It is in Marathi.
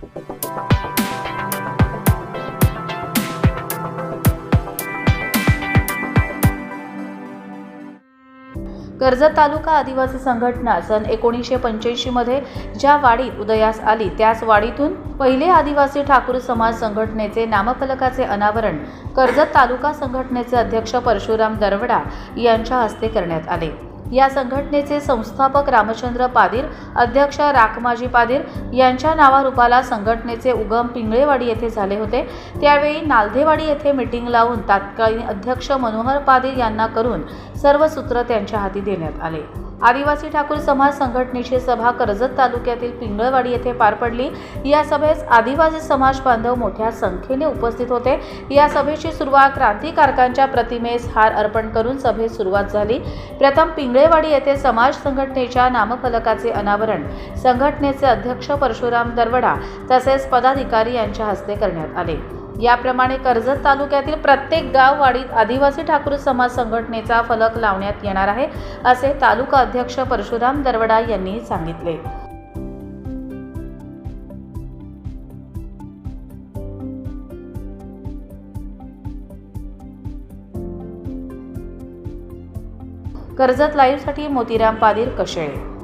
कर्जत तालुका आदिवासी संघटना सन एकोणीसशे पंच्याऐंशीमध्ये ज्या वाडीत उदयास आली त्याच वाडीतून पहिले आदिवासी ठाकूर समाज संघटनेचे नामफलकाचे अनावरण कर्जत तालुका संघटनेचे अध्यक्ष परशुराम दरवडा यांच्या हस्ते करण्यात आले. या संघटनेचे संस्थापक रामचंद्र पादीर अध्यक्ष राखमाजी पादीर यांच्या नावारूपाला संघटनेचे उगम पिंगळेवाडी येथे झाले होते. त्यावेळी नालधेवाडी येथे मिटिंग लावून तात्कालीन अध्यक्ष मनोहर पादीर यांना करून सर्व सूत्र त्यांच्या हाती देण्यात आले. आदिवासी ठाकूर समाज संघटनेची सभा कर्जत तालुक्यातील पिंगळवाडी येथे पार पडली. या सभेस आदिवासी समाज बांधव मोठ्या संख्येने उपस्थित होते. या सभेची सुरुवात क्रांतिकारकांच्या प्रतिमेस हार अर्पण करून सभेस सुरुवात झाली. प्रथम पिंगळेवाडी येथे समाज संघटनेच्या नामफलकाचे अनावरण संघटनेचे अध्यक्ष परशुराम दरवडा तसेच पदाधिकारी यांच्या हस्ते करण्यात आले. याप्रमाणे कर्जत तालुक्यातील प्रत्येक गाववाडीत आदिवासी ठाकूर समाज संघटनेचा फलक लावण्यात येणार आहे असे तालुका अध्यक्ष परशुराम दरवडा यांनी सांगितले. कर्जत लाईव्हसाठी मोतीराम पादीर कशेळे